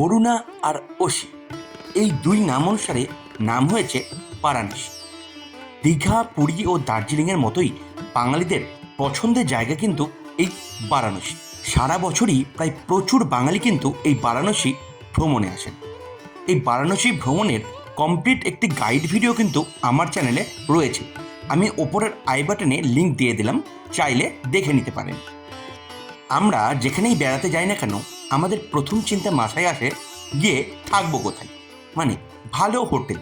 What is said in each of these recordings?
বরুণা আর অসি। এই দুই নাম অনুসারে নাম হয়েছে বারাণসী দীঘা, পুরী ও দার্জিলিংয়ের মতোই বাঙালিদের পছন্দের জায়গা কিন্তু এই বারাণসী। সারা বছরই প্রায় প্রচুর বাঙালি কিন্তু এই বারাণসী ভ্রমণে আসেন। এই বারাণসী ভ্রমণের কমপ্লিট একটি গাইড ভিডিও কিন্তু আমার চ্যানেলে রয়েছে। আমি ওপরের আই বাটনে লিঙ্ক দিয়ে দিলাম, চাইলে দেখে নিতে পারেন। আমরা যেখানেই বেড়াতে যাই না কেন আমাদের প্রথম চিন্তা মাথায় আসে গিয়ে থাকব কোথায়? মানে ভালো হোটেল।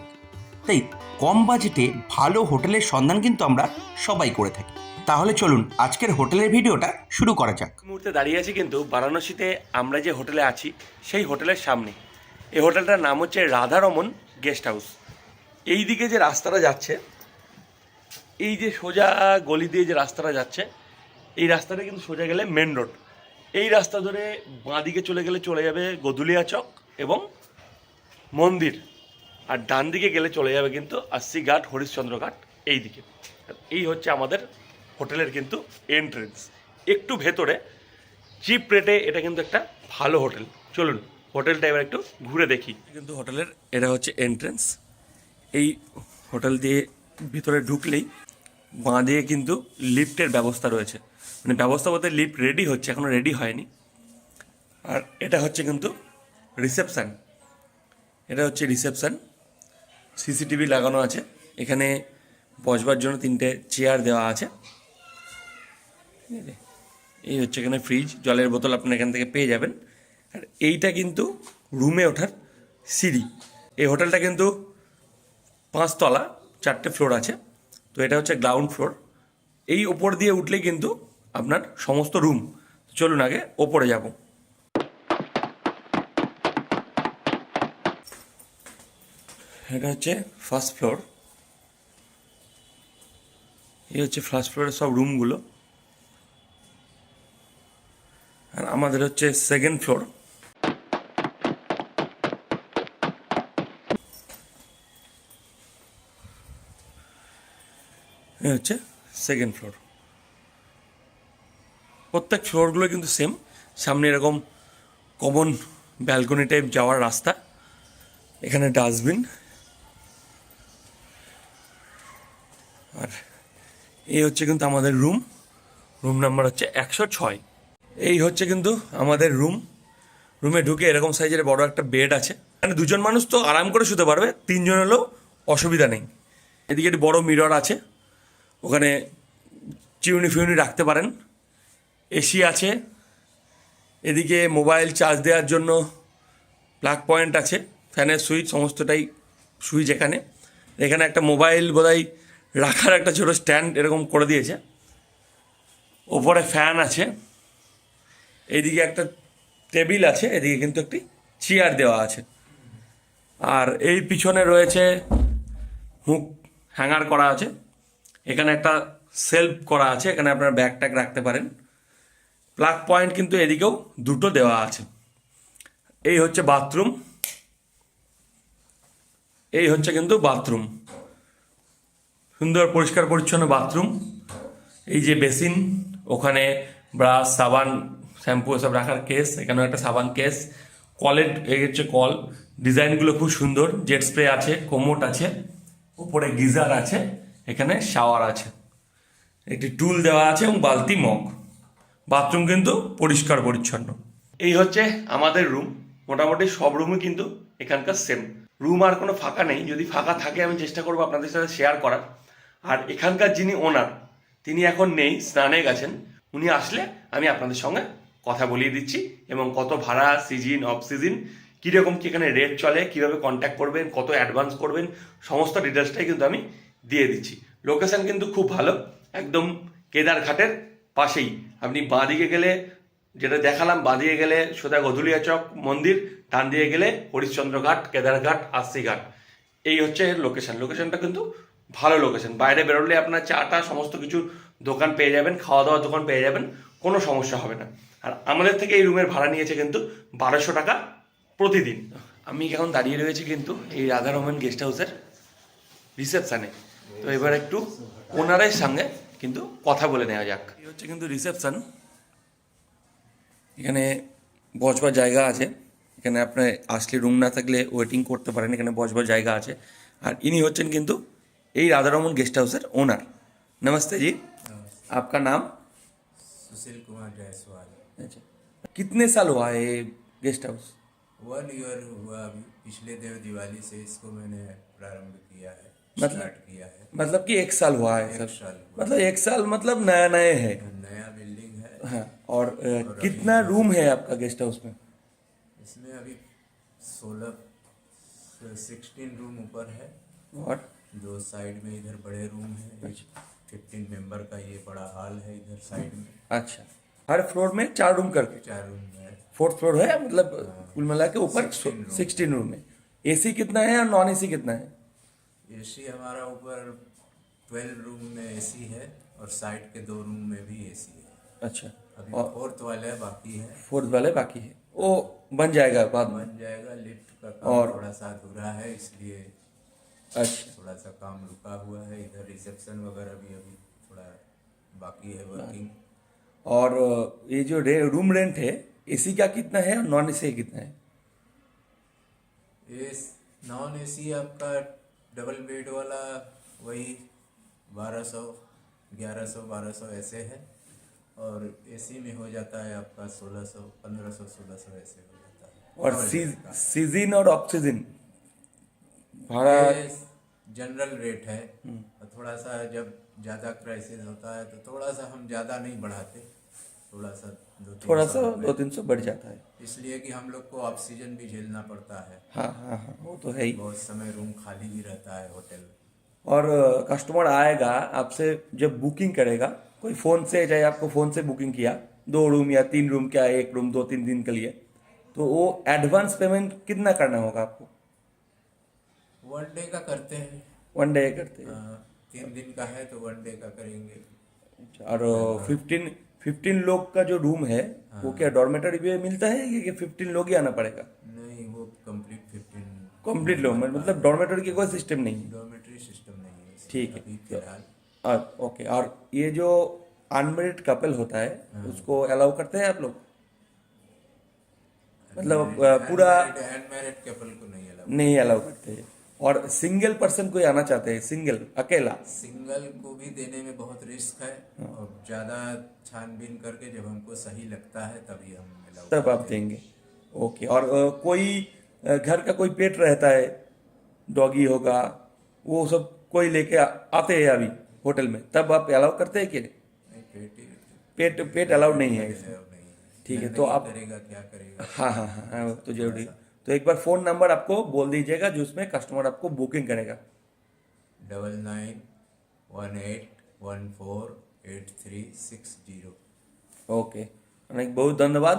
তাই কম বাজেটে ভালো হোটেলের সন্ধান কিন্তু আমরা সবাই করে থাকি। তাহলে চলুন আজকের হোটেলের ভিডিওটা শুরু করা যাক। মুহূর্তে দাঁড়িয়ে আছি কিন্তু বারাণসীতে আমরা যে হোটেলে আছি, সেই হোটেলের সামনে। এই হোটেলটার নাম হচ্ছে রাধারমন গেস্ট হাউস। এই দিকে যে রাস্তাটা যাচ্ছে, এই যে সোজা গলি দিয়ে যে রাস্তাটা যাচ্ছে, এই রাস্তাটা কিন্তু সোজা গেলে মেন রোড। এই রাস্তা ধরে বাঁ দিকে চলে গেলে চলে যাবে গদুলিয়া চক এবং মন্দির। আর ডান দিকে গেলে চলে যাবে কিন্তু আশি ঘাট, হরিশ্চন্দ্র ঘাট এই দিকে। এই হচ্ছে আমাদের হোটেলের কিন্তু এন্ট্রেন্স একটু ভেতরে চিপ রেটে এটা কিন্তু একটা ভালো হোটেল। চলুন, হোটেলটা এবার একটু ঘুরে দেখি। কিন্তু হোটেলের, এটা হচ্ছে এন্ট্রেন্স এই হোটেল দিয়ে ভিতরে ঢুকলেই বাঁ দিয়ে কিন্তু লিফটের ব্যবস্থা রয়েছে। মানে ব্যবস্থা বলতে লিফট রেডি হচ্ছে এখনও রেডি হয়নি। আর এটা হচ্ছে কিন্তু রিসেপশান এটা হচ্ছে রিসেপশান সিসিটিভি লাগানো আছে। এখানে বসবার জন্য তিনটে চেয়ার দেওয়া আছে। ঠিক আছে? এই হচ্ছে এখানে ফ্রিজ জলের বোতল আপনি এখান থেকে পেয়ে যাবেন। আর এইটা কিন্তু রুমে ওঠার সিঁড়ি। এই হোটেলটা কিন্তু পাঁচতলা, চারটে ফ্লোর আছে। তো এটা হচ্ছে গ্রাউন্ড ফ্লোর এই ওপর দিয়ে উঠলেই কিন্তু আপনার সমস্ত রুম চলুন আগে ওপরে যাব। এটা হচ্ছে ফার্স্ট ফ্লোর এই হচ্ছে ফার্স্ট ফ্লোরের সব রুমগুলো আর আমাদের হচ্ছে সেকেন্ড ফ্লোর এই হচ্ছে সেকেন্ড ফ্লোর প্রত্যেক ফ্লোরগুলো কিন্তু সেম সামনে এরকম কমন ব্যালকনি টাইপ যাওয়ার রাস্তা। এখানে ডাস্টবিন আর এই হচ্ছে কিন্তু আমাদের রুম রুম নাম্বার হচ্ছে একশো ছয়। এই হচ্ছে কিন্তু আমাদের রুম রুমে ঢুকে এরকম সাইজের বড় একটা বেড আছে। মানে দুজন মানুষ তো আরাম করে শুতে পারবে। তিনজন হলেও অসুবিধা নেই। এদিকে একটি বড় মিরর আছে। ওখানে চিউনি ফিউনি রাখতে পারেন। এসি আছে। এদিকে মোবাইল চার্জ দেওয়ার জন্য প্লাগ পয়েন্ট আছে, ফ্যানের সুইচ, সমস্তটাই সুইচ এখানে। এখানে একটা মোবাইল বোধহয় রাখার একটা ছোটো স্ট্যান্ড এরকম করে দিয়েছে। ওপরে ফ্যান আছে। এইদিকে একটা টেবিল আছে, এদিকে কিন্তু একটি চেয়ার দেওয়া আছে। আর এই পিছনে রয়েছে হুক হ্যাঙ্গার করা আছে। এখানে একটা সেলফ করা আছে, এখানে আপনার ব্যাগ ট্যাগ রাখতে পারেন। প্লাগ পয়েন্ট কিন্তু এদিকেও দুটো দেওয়া আছে। এই হচ্ছে বাথরুম এই হচ্ছে কিন্তু বাথরুম সুন্দর, পরিষ্কার, পরিচ্ছন্ন বাথরুম এই যে বেসিন ওখানে ব্রাশ সাবান শ্যাম্পু এসব রাখার কেস এখানেও একটা সাবান কেস কলের এই হচ্ছে কল ডিজাইনগুলো খুব সুন্দর। জেট স্প্রে আছে, কোমোট আছে, উপরে গিজার আছে। এখানে শাওয়ার আছে। একটি টুল দেওয়া আছে এবং বালতি মগ। বাথরুম কিন্তু পরিষ্কার পরিচ্ছন্ন। এই হচ্ছে আমাদের রুম মোটামুটি সব রুমই কিন্তু এখানকার সেম রুম আর কোনো ফাঁকা নেই। যদি ফাঁকা থাকে, আমি চেষ্টা করব আপনাদের সাথে শেয়ার করার। আর এখানকার যিনি ওনার তিনি এখন নেই, স্নানে গেছেন। উনি আসলে আমি আপনাদের সঙ্গে কথা বলিয়ে দিচ্ছি এবং কত ভাড়া সিজন অফ সিজন কীরকম কি এখানে রেট চলে, কীভাবে কন্ট্যাক্ট করবেন, কত অ্যাডভান্স করবেন, সমস্ত ডিটেলসটাই কিন্তু আমি দিয়ে দিচ্ছি। লোকেশন কিন্তু খুব ভালো, একদম কেদারঘাটের পাশেই। আপনি বাঁ দিকে গেলে যেটা দেখালাম বাঁ দিকে গেলে সোজা গধুলিয়া চক মন্দির, ডান দিয়ে গেলে হরিশ্চন্দ্র ঘাট, কেদারঘাট আস্তি ঘাট। এই হচ্ছে এর লোকেশন লোকেশনটা কিন্তু ভালো লোকেশন বাইরে বেরোলে আপনার চাটা সমস্ত কিছু দোকান পেয়ে যাবেন খাওয়া দাওয়ার দোকান পেয়ে যাবেন, কোনো সমস্যা হবে না। আর আমাদের থেকে এই রুমের ভাড়া নিয়েছে কিন্তু বারোশো টাকা প্রতিদিন। আমি এখন দাঁড়িয়ে রয়েছি কিন্তু এই রাধা রমন গেস্ট হাউসের রিসেপশানে তো এবার একটু ওনারের সঙ্গে কিন্তু কথা বলে নেওয়া যাক এই হচ্ছে কিন্তু রিসেপশন এখানে বসবার জায়গা আছে এখানে আপনার আসলে রুম না থাকলে ওয়েটিং করতে পারেন এখানে বসবার জায়গা আছে আর ইনি হচ্ছেন কিন্তু এই রাধারমন गेस्ट हाउस ओनर नमस्ते जी आपका नाम सुशील कुमार जायसवाल अच्छा कितने साल हुआ है ये गेस्ट हाउस वन ईयर हुआ अभी पिछले देव दिवाली से इसको मैंने प्रारंभ किया है मतलब- है। मतलब कि एक साल हुआ है सर। मतलब एक साल मतलब नया नए है। नया बिल्डिंग है। हाँ और अ, कितना रूम है आपका गेस्ट हाउस में? इसमें अभी सोलह सिक्सटीन रूम ऊपर है। और? दो साइड में इधर बड़े रूम है। फिफ्टीन मेंबर का ये बड़ा हॉल है इधर साइड में। अच्छा। हर फ्लोर में चार रूम करके? चार रूम है। फोर्थ फ्लोर है? मतलब कुल मिला के ऊपर सिक्सटीन रूम है एसी कितना है और नॉन एसी कितना है? एसी हमारा ऊपर ट्वेल्व रूम में एसी है और साइड के दो रूम में भी एसी है। अच्छा। अभी और फोर्थ वाले बाकी है। फोर्थ वाले बाकी है। वो बन जाएगा बाद में। बन जाएगा लिफ्ट का काम और- थोड़ा सा अधूरा है इसलिए अच्छा। थोड़ा सा काम रुका हुआ है। इधर रिसेप्शन वगैरह भी अभी थोड़ा बाकी है वर्किंग और ये जो रे, रूम रेंट है एसी का कितना है और नॉन एसी कितना है? नॉन एसी आपका डबल बेड वाला वही बारह सौ ग्यारह सौ बारह सौ ऐसे है। और एसी में हो जाता है आपका सोलह सौ पंद्रह सौ सोलह सौ ऐसे हो जाता है। और सी, सीज़न और ऑक्सीजन? भाड़ा जनरल रेट है। और थोड़ा सा जब ज़्यादा क्राइसिस होता है तो थोड़ा सा हम ज़्यादा नहीं बढ़ाते। थोड़ा सा दो तीन थोड़ा सा दो तीन सौ बढ़ जाता है। इसलिए कि हम लोग को ऑक्सीजन भी झेलना पड़ता है। हाँ हाँ हाँ वो तो है ही। बहुत समय रूम खाली भी रहता है होटल। और कस्टमर आएगा आपसे जब बुकिंग करेगा कोई फ़ोन से चाहे आपको फ़ोन से बुकिंग किया दो रूम या तीन रूम क्या एक रूम दो तीन दिन के लिए तो वो एडवांस पेमेंट कितना करना होगा आपको? वन डे का करते हैं। वन डे करते हैं। हाँ, तीन दिन का है तो वन डे का करेंगे। और फिफ्टीन फिफ्टीन लोग का जो रूम है हाँ। वो क्या डॉर्मेटरी भी मिलता है कि फिफ्टीन लोग ही आना पड़ेगा? नहीं वो कंप्लीट फिफ्टीन कंप्लीट लोग मतलब डॉर्मेटरी की कोई सिस्टम नहीं है। डोमेट्री सिस्टम नहीं है ठीक है। फ़िलहाल। और ओके और ये जो अनमेरिड कपल होता है उसको अलाउ करते हैं आप लोग? मतलब पूरा अनमेरिड कपल को नहीं अलाउ नहीं अलाउ करते। हैं और सिंगल पर्सन कोई आना चाहते हैं? सिंगल अकेला? सिंगल को भी देने में बहुत रिस्क है। हाँ। और ज़्यादा छानबीन करके जब हमको सही लगता है तभी हम तब आप देंगे। ओके और कोई घर का कोई पेट रहता है? डॉगी होगा वो सब कोई लेके आते हैं अभी होटल में? तब आप अलाउ करते हैं कि नहीं? पेट पेट अलाउड नहीं है। ठीक है, तो आप- करेगा क्या करेगा? हाँ हाँ हाँ हाँ तो ज़रूरी। तो एक बार फोन नंबर आपको बोल दीजिएगा जिसमें कस्टमर आपको बुकिंग करेगा double nine one eight one four eight three six zero okay অনেক বহুত ধন্যবাদ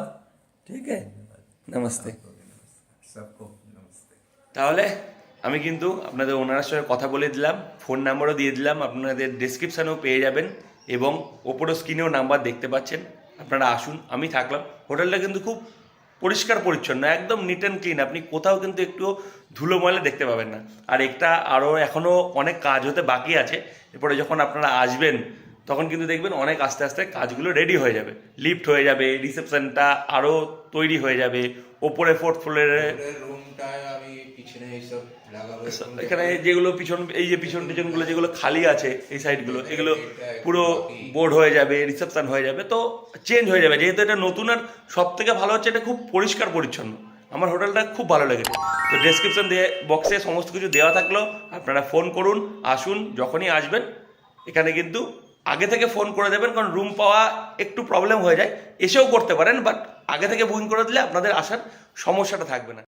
ঠিক আছে নমস্তে सबको नमस्ते তাহলে আমি কিন্তু আপনাদের ওনার সঙ্গে কথা বলে দিলাম ফোন নাম্বারও দিয়ে দিলাম আপনাদের ডিসক্রিপশানেও পেয়ে যাবেন এবং ওপরও স্ক্রিনেও নাম্বার দেখতে পাচ্ছেন আপনারা আসুন আমি থাকলাম হোটেলটা কিন্তু খুব পরিষ্কার পরিচ্ছন্ন, একদম নিট অ্যান্ড ক্লিন আপনি কোথাও কিন্তু একটু ধুলো ময়লা দেখতে পাবেন না। আর একটা আরও এখনও অনেক কাজ হতে বাকি আছে। এরপরে যখন আপনারা আসবেন, তখন কিন্তু দেখবেন অনেক আস্তে আস্তে কাজগুলো রেডি হয়ে যাবে। লিফট হয়ে যাবে রিসেপশনটা আরও তৈরি হয়ে যাবে। ওপরে ফোর্থ ফ্লোরে রুমটা আমি পিছনে এইসব লাগাবো এখানে যেগুলো পিছন এই যে পিছন টিছনগুলো যেগুলো খালি আছে এই সাইডগুলো এগুলো পুরো বোর্ড হয়ে যাবে রিসেপশন হয়ে যাবে তো চেঞ্জ হয়ে যাবে। যেহেতু এটা নতুন আর সব থেকে ভালো হচ্ছে এটা খুব পরিষ্কার পরিচ্ছন্ন। আমার হোটেলটা খুব ভালো লেগেছে। তো ডেসক্রিপশন দিয়ে বক্সে সমস্ত কিছু দেওয়া থাকল আপনারা ফোন করুন আসুন যখনই আসবেন এখানে কিন্তু আগে থেকে ফোন করে দেবেন কারণ রুম পাওয়া একটু প্রবলেম হয়ে যায়। এসেও করতে পারেন বাট আগে থেকে বুকিং করে দিলে আপনাদের আসার সমস্যাটা থাকবে না।